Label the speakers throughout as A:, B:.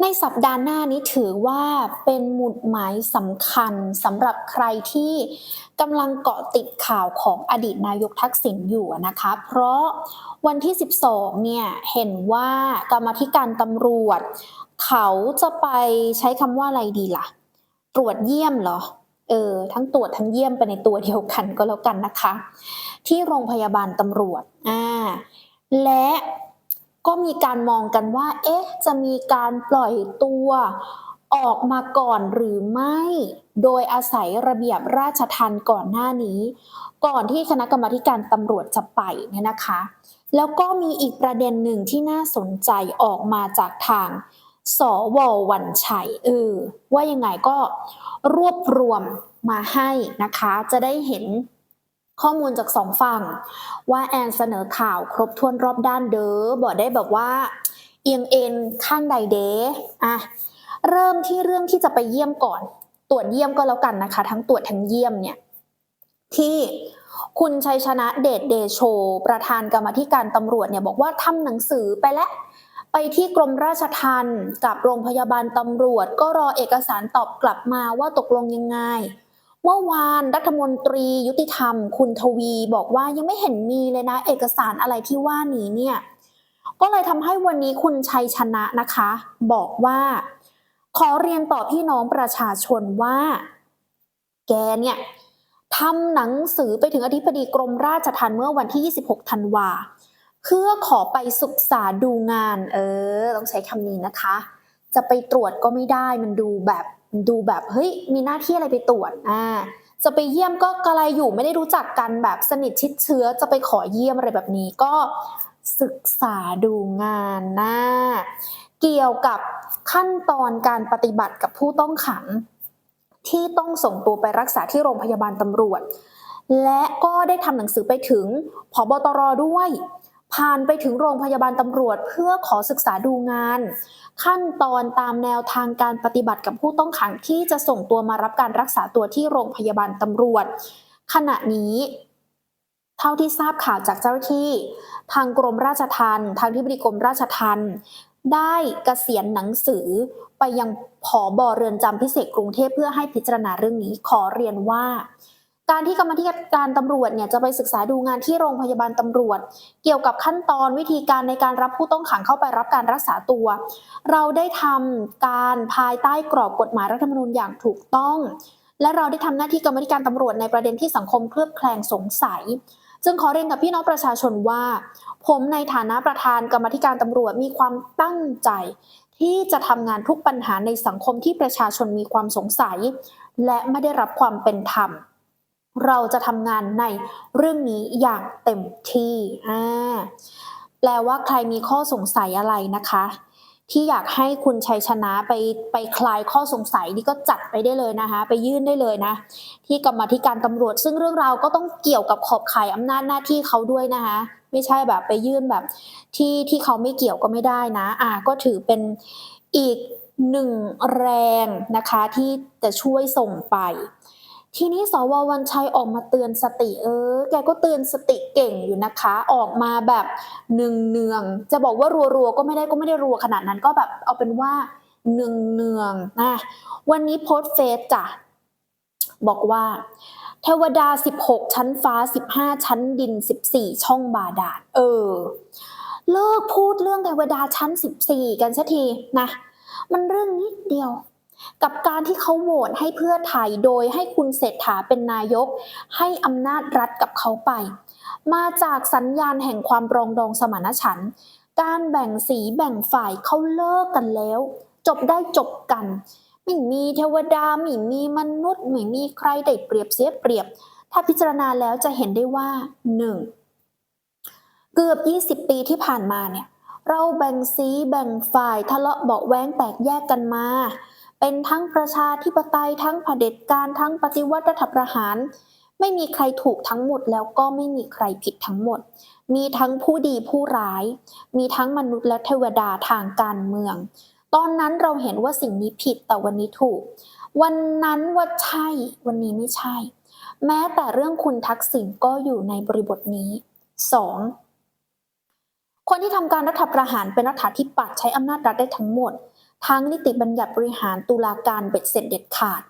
A: ในสัปดาห์หน้านี้ถือว่าเป็นหมุดหมายสำคัญสำหรับใครที่กำลังเกาะติดข่าวของอดีตนายกทักษิณอยู่นะคะ เพราะวันที่ 12 เนี่ยเห็นว่ากรรมธิการตำรวจ เขาจะไปใช้คำว่าอะไรดีล่ะ ตรวจเยี่ยมเหรอเออทั้งตรวจทั้งเยี่ยมไปในตัวเดียวกันก็แล้วกันนะคะ ที่โรงพยาบาลตำรวจอ่าและ ก็มีการมองกันว่า เอ๊ะ จะมีการปล่อยตัวออกมาก่อนหรือไม่ โดยอาศัยระเบียบราชทันก่อนหน้านี้ ก่อนที่คณะกรรมการตำรวจจะไปเนี่ยนะคะ แล้วก็มีอีกประเด็นหนึ่งที่น่าสนใจออกมาจากทางสววันชัยเออว่ายังไงก็รวบรวมมาให้นะคะ จะได้เห็น ข้อมูลจากสองฝั่ง ว่าแอนเสนอข่าวครบถ้วนรอบด้านเด้อบอกได้แบบว่า เอียงเอ็นข้างใดเด้อะเริ่มที่เรื่องที่จะไปเยี่ยมก่อน ตรวจเยี่ยมก็แล้วกันนะคะ ทั้งตรวจทั้งเยี่ยมเนี่ยที่คุณชัยชนะเดชเดโช ประธานกรรมธิการตำรวจเนี่ยบอกว่าทำหนังสือไปแล้วไปที่กรมราชทัณฑ์กับโรงพยาบาลตำรวจ ก็รอเอกสารตอบกลับมาว่าตกลงยังไง เมื่อวานรัฐมนตรียุติธรรม คุณทวีบอกว่ายังไม่เห็นมีเลยนะ เอกสารอะไรที่ว่านี้เนี่ย ก็เลยทำให้วันนี้คุณชัยชนะนะคะ บอกว่า ขอเรียนต่อพี่น้องประชาชนว่า แกเนี่ยทำหนังสือไปถึงอธิบดีกรมราชทัณฑ์เมื่อวันที่ 26 ธันวา เพื่อขอไปศึกษาดูงาน เออ ต้องใช้คำนี้นะคะ จะไปตรวจก็ไม่ได้มันดูแบบ ดูแบบเฮ้ยมีหน้าที่อะไรไปตรวจอ่าจะไปเยี่ยมก็กระไรอยู่ไม่ได้รู้จักกันแบบสนิทชิดเชื้อจะไปขอเยี่ยมอะไรแบบนี้ก็ศึกษาดูงานนะเกี่ยวกับขั้นตอนการปฏิบัติกับผู้ต้องขัง ที่ต้องส่งตัวไปรักษาที่โรงพยาบาลตำรวจ และก็ได้ทำหนังสือไปถึงผบตรด้วย ผ่านไปถึงโรงพยาบาลตำรวจเพื่อขอศึกษาดูงาน ขั้นตอนตามแนวทางการปฏิบัติกับผู้ต้องขังที่จะส่งตัวมารับการรักษาตัวที่โรงพยาบาลตำรวจ ขณะนี้เท่าที่ทราบข่าวจากเจ้าหน้าที่ ทางกรมราชทัณฑ์ทางที่บดีกรมราชทัณฑ์ได้เกษียณหนังสือไปยังผอบอเรือนจำพิเศษกรุงเทพเพื่อให้พิจารณาเรื่องนี้ขอเรียนว่า การที่กรรมธิการตำรวจเนี่ยจะไปศึกษาดูงานที่โรงพยาบาลตำรวจ เกี่ยวกับขั้นตอนวิธีการในการรับผู้ต้องขังเข้าไปรับการรักษาตัว เราได้ทำการภายใต้กรอบกฎหมายรัฐธรรมนูญอย่างถูกต้อง และเราได้ทำหน้าที่กรรมธิการตำรวจในประเด็นที่สังคมเคลือบแคลงสงสัย จึงขอเรียนกับพี่น้องประชาชนว่า ผมในฐานะประธานกรรมธิการตำรวจมีความตั้งใจ ที่จะทำงานทุกปัญหาในสังคมที่ประชาชนมีความสงสัย และไม่ได้รับความเป็นธรรม เราจะทำงานในเรื่องนี้อย่างเต็มที่อ่าแปลว่าใครมีข้อสงสัยอะไรนะคะ ที่อยากให้คุณชัยชนะไปไปคลายข้อสงสัยนี่ก็จัดไปได้เลยนะคะ ไปยื่นได้เลยนะ ที่กรรมธิการตำรวจ ซึ่งเรื่องราวก็ต้องเกี่ยวกับขอบข่ายอำนาจหน้าที่เขาด้วยนะคะไม่ใช่แบบไปยื่นแบบที่ที่เขาไม่เกี่ยวก็ไม่ได้นะ อ่าก็ถือเป็นอีกหนึ่งแรงนะคะที่จะช่วยส่งไป ทีนี้สววันชัยออกมาเตือนสติเออ แกก็เตือนสติเก่งอยู่นะคะ ออกมาแบบเนืองเนืองจะบอกว่ารัวๆก็ไม่ได้ก็ไม่ได้รัวขนาดนั้นก็แบบเอาเป็นว่าเนืองเนืองนะวันนี้โพสเฟซจ้ะบอกว่า เทวดา 16 ชั้นฟ้า 15 ชั้นดิน 14 ช่องบาดาลเออ เลิกพูดเรื่องเทวดาชั้น 14 กันสักทีนะ มันเรื่องนิดเดียว กับการที่เขาโหวตให้เพื่อไทยโดยให้คุณเศรษฐาเป็นนายก ให้อำนาจรัฐกับเขาไป มาจากสัญญาณแห่งความปรองดองสมานฉันท์การแบ่งสีแบ่งฝ่ายเขาเลิกกันแล้ว จบได้จบกัน ไม่มีเทวดาไม่มีมนุษย์ไม่มีใครได้เปรียบเสียเปรียบ ถ้าพิจารณาแล้วจะเห็นได้ว่า 1. เกือบ 20 ปีที่ผ่านมาเนี่ยเราแบ่งสีแบ่งฝ่ายทะเลาะเบาแว้งแตกแยกกันมา เป็นทั้งประชาธิปไตยทั้งเผด็จการทั้งปฏิวัติรัฐประหาร ไม่มีใครถูกทั้งหมดแล้วก็ไม่มีใครผิดทั้งหมด มีทั้งผู้ดีผู้ร้าย มีทั้งมนุษย์และเทวดาทางการเมือง ตอนนั้นเราเห็นว่าสิ่งนี้ผิดแต่วันนี้ถูก วันนั้นว่าใช่ วันนี้ไม่ใช่ แม้แต่เรื่องคุณทักษิณก็อยู่ในบริบทนี้ 2. คนที่ทำการรัฐประหารเป็นรัฐาธิปัตย์ใช้อำนาจรัฐได้ทั้งหมด ทั้งนิติบัญญัติบริหารตุลาการเบ็ดเสร็จเด็ดขาด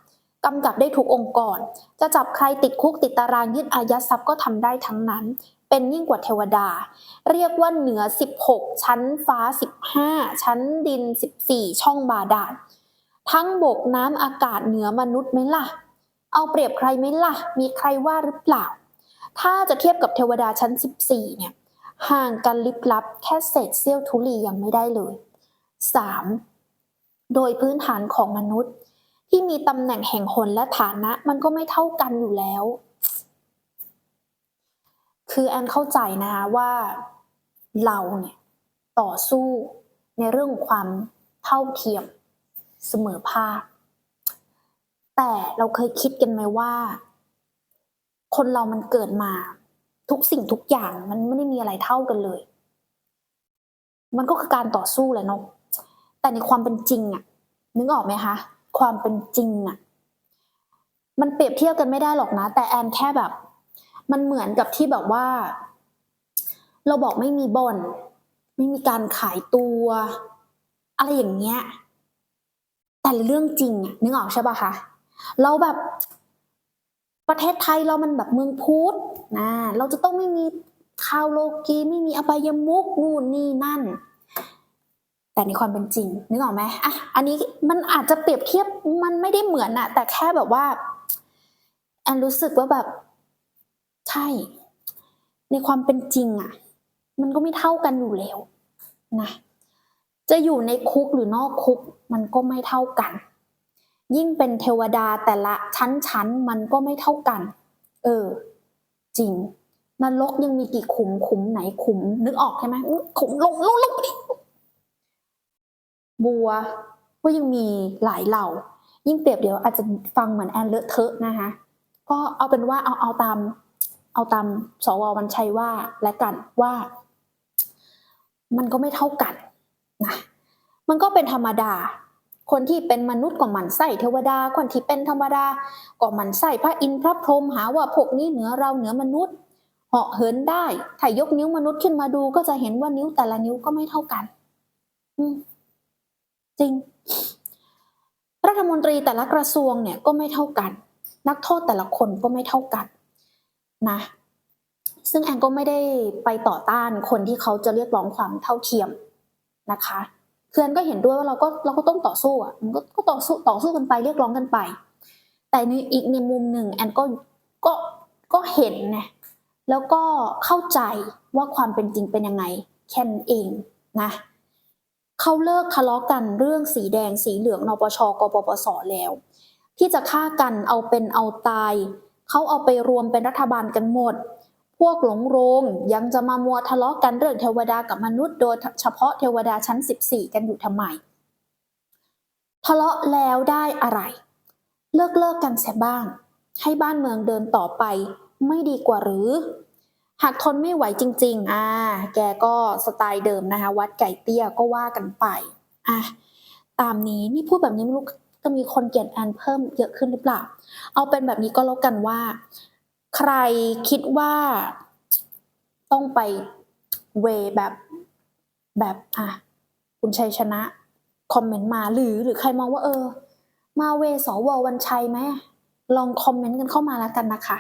A: กำกับได้ทุกองค์กร จะจับใครติดคุกติดตารางยึดอายัดทรัพย์ก็ทำได้ทั้งนั้น เป็นยิ่งกว่าเทวดา เรียกว่าเหนือ 16 ชั้นฟ้า 15 ชั้นดิน 14 ช่องบาดาลทั้งบกน้ำอากาศเหนือมนุษย์ไหมล่ะ เอาเปรียบใครไหมล่ะ มีใครว่าหรือเปล่า ถ้าจะเทียบกับเทวดาชั้น 14 เนี่ย ห่างกันลิบลับแค่เศษเสี้ยวทุลียังไม่ได้เลย 3. โดยพื้นฐานของมนุษย์ ที่มีตำแหน่งแห่งหนและฐานะมันก็ไม่เท่ากันอยู่แล้ว คือแอนเข้าใจนะคะว่าเราเนี่ยต่อสู้ในเรื่องของความเท่าเทียมเสมอภาค แต่เราเคยคิดกันไหมว่า คนเรามันเกิดมา ทุกสิ่งทุกอย่างมันไม่ได้มีอะไรเท่ากันเลย มันก็คือการต่อสู้แหละเนาะ แต่ในความเป็นจริงอะนึกออกไหมคะความเป็นจริงอะมันเปรียบเทียบกันไม่ได้หรอกนะ แต่แอนแค่แบบ มันเหมือนกับที่แบบว่า เราบอกไม่มีบ่อนไม่มีการขายตัว อะไรอย่างเงี้ยแต่เรื่องจริงอะนึกออกใช่ปะคะเราแบบประเทศไทยเรามันแบบเมืองพุทธนะเราจะต้องไม่มีข่าวโลกีไม่มีอบายมุกนู่นนี่นั่น แต่ในความเป็นจริงนึกออกไหมอะอันนี้มันอาจจะเปรียบเทียบมันไม่ได้เหมือนอะแต่แค่แบบว่าแอนรู้สึกว่าแบบใช่ ในความเป็นจริงอะมันก็ไม่เท่ากันอยู่แล้วนะจะอยู่ในคุกหรือนอกคุกมันก็ไม่เท่ากัน ยิ่งเป็นเทวดาแต่ละชั้นๆมันก็ไม่เท่ากัน เออ จริงนรกยังมีกี่ขุมขุมไหนขุม นึกออกใช่ไหมขุมลงลงลง บัว ก็ยังมีหลายเหล่า ยิ่งเปรียบเดี๋ยวอาจจะฟังเหมือนแอนเลอะเทอะนะคะ ก็เอาเป็นว่าเอาเอาตามเอาตามสววันชัยว่าและกันว่า มันก็ไม่เท่ากันนะมันก็เป็นธรรมดา คนที่เป็นมนุษย์ก็หมันไส้เทวดา คนที่เป็นธรรมดาก็หมันไส้พระอินทร์พระพรหมหาว่าพวกนี้เหนือเราเหนือมนุษย์เหาะเหินได้ ถ้ายกนิ้วมนุษย์ขึ้นมาดูก็จะเห็นว่านิ้วแต่ละนิ้วก็ไม่เท่ากันอื จริง รัฐมนตรีแต่ละกระทรวงเนี่ยก็ไม่เท่ากัน นักโทษแต่ละคนก็ไม่เท่ากันนะ ซึ่งแอนก็ไม่ได้ไปต่อต้านคนที่เขาจะเรียกร้องความเท่าเทียมนะคะคือแอนก็เห็นด้วยว่าเราก็เราก็ต้องต่อสู้อะมันก็ก็ต่อสู้ต่อสู้กันไปเรียกร้องกันไป แต่ในอีกในมุมหนึ่งแอนก็ก็ก็เห็นนะแล้วก็เข้าใจว่าความเป็นจริงเป็นยังไงแค่นั้นเองนะ เขาเลิกทะเลาะกันเรื่องสีแดงสีเหลืองนปชกปปสแล้ว ที่จะฆ่ากันเอาเป็นเอาตาย เขาเอาไปรวมเป็นรัฐบาลกันหมด พวกหลงโรงยังจะมามัวทะเลาะกันเรื่องเทวดากับมนุษย์โดยเฉพาะเทวดาชั้น 14 กันอยู่ทำไม ทะเลาะแล้วได้อะไร เลิกเลิกกันเสียบ้าง ให้บ้านเมืองเดินต่อไปไม่ดีกว่าหรือ หากทนไม่ไหวจริง ๆ อ่า แกก็สไตล์เดิมนะคะ วัดไก่เตี้ยก็ว่ากันไป อะ ตามนี้นี่พูดแบบนี้ไม่รู้จะมีคนเกลียดแอนเพิ่มเยอะขึ้นหรือเปล่า เอาเป็นแบบนี้ก็แล้วกันว่า ใครคิดว่าต้องไปเวแบบแบบอะคุณชัยชนะคอมเมนต์มาหรือหรือใครมองว่าเออ มาเวสววันชัยไหมลองคอมเมนต์กันเข้ามาแล้วกันนะคะ